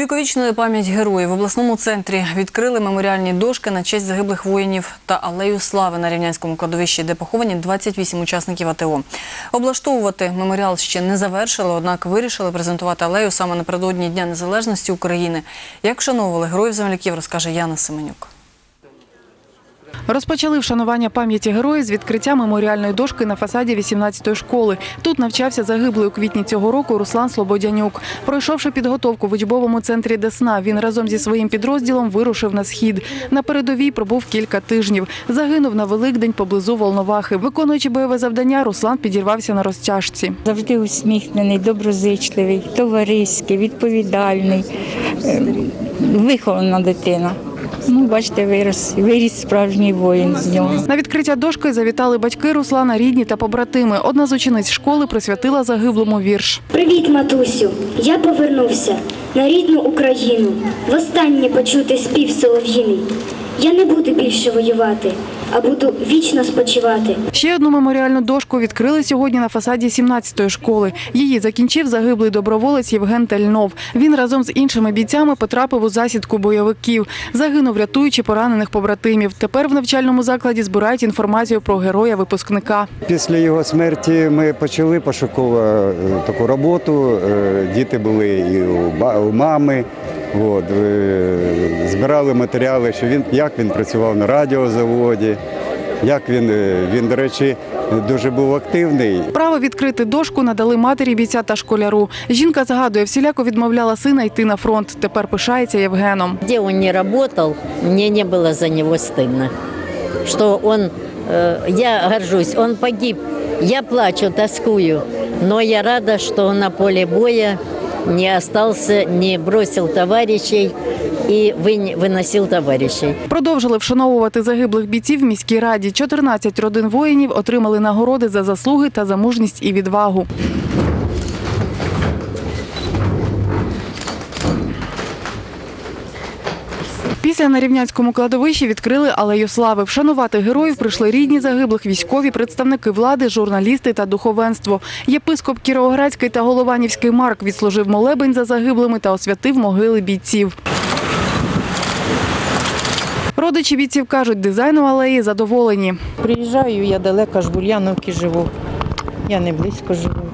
Увіковічнили пам'ять героїв. В обласному центрі відкрили меморіальні дошки на честь загиблих воїнів та алею слави на Рівнянському кладовищі, де поховані 28 учасників АТО. Облаштовувати меморіал ще не завершили, однак вирішили презентувати алею саме напередодні Дня Незалежності України. Як вшановували героїв земляків, розкаже Яна Семенюк. Розпочали вшанування пам'яті героїв з відкриття меморіальної дошки на фасаді 18-ї школи. Тут навчався загиблий у квітні цього року Руслан Слободянюк. Пройшовши підготовку в учбовому центрі Десна, він разом зі своїм підрозділом вирушив на схід. На передовій пробув кілька тижнів. Загинув на Великдень поблизу Волновахи. Виконуючи бойове завдання, Руслан підірвався на розтяжці. Завжди усміхнений, доброзичливий, товариський, відповідальний, е, вихована дитина. Ну, бачите, виріс виріс справжній воїн з нього. На відкриття дошки завітали батьки Руслана, рідні та побратими. Одна з учениць школи присвятила загиблому вірш. Привіт, матусю! Я повернувся на рідну Україну. Востаннє почути спів солов'їний. Я не буду більше воювати, а буду вічно спочивати. Ще одну меморіальну дошку відкрили сьогодні на фасаді 17-ї школи. Її закінчив загиблий доброволець Євген Тельнов. Він разом з іншими бійцями потрапив у засідку бойовиків. Загинув, рятуючи поранених побратимів. Тепер в навчальному закладі збирають інформацію про героя випускника. Після його смерті ми почали пошукову е, таку роботу. Е, Діти були і у мами. От, е, збирали матеріали, що він як він працював на радіозаводі, як він, е, він, до речі, дуже був активний. Право відкрити дошку надали матері бійця та школяру. Жінка згадує, всіляко відмовляла сина йти на фронт. Тепер пишається Євгеном. Где он не работал, мне не было за него стыдно. Что он, э, я горжусь, он погиб. Я плачу, тоскую, но я рада, что он на поле боя не остался, не бросил товарищей и вы- выносил товарищей. Продовжили вшановувати загиблих бійців в міській раді. 14 родин воїнів отримали нагороди за заслуги та за мужність і відвагу. Після на Рівнянському кладовищі відкрили алею слави. Вшанувати героїв прийшли рідні загиблих, військові, представники влади, журналісти та духовенство. Єпископ Кіровоградський та Голованівський Марк відслужив молебень за загиблими та освятив могили бійців. Родичі бійців кажуть, дизайном алеї задоволені. Приїжджаю, я далеко ж в Ульяновці живу. Я не близько живу.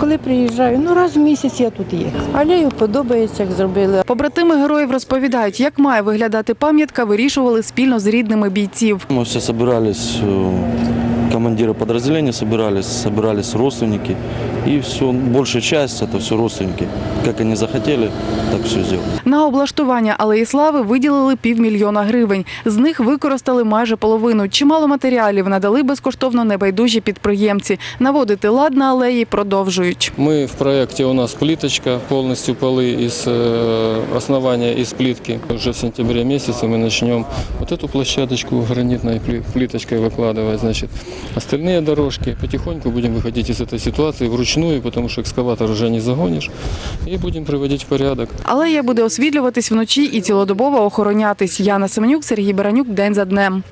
Коли приїжджаю, ну раз в місяць я тут є. Алею подобається, як зробили. Побратими героїв розповідають, як має виглядати пам'ятка, вирішували спільно з рідними бійців. Ми все собирались, э, командиры подразделения собирались, собирались родственники. И все, большая часть это все родственники. Как они захотели, так все сделали. На облаштування алеї слави виділили півмільйона гривень. З них використали майже половину. Чимало матеріалів надали безкоштовно небайдужі підприємці. Наводити лад на алеї продовжують. Мы в проекте у нас плиточка, полностью полы из э, основания из плитки. Уже в сентябре месяце мы начнем вот эту площадочку гранитной пли- плиточкой выкладывать. Значит, остальные дорожки потихоньку будем выходить из этой ситуации вручную, потому что экскаватор уже не загонишь, и будем приводить в порядок. Алея буде освітлюватись вночі і цілодобово охоронятись. Яна Семенюк, Сергій Баранюк. День за днем.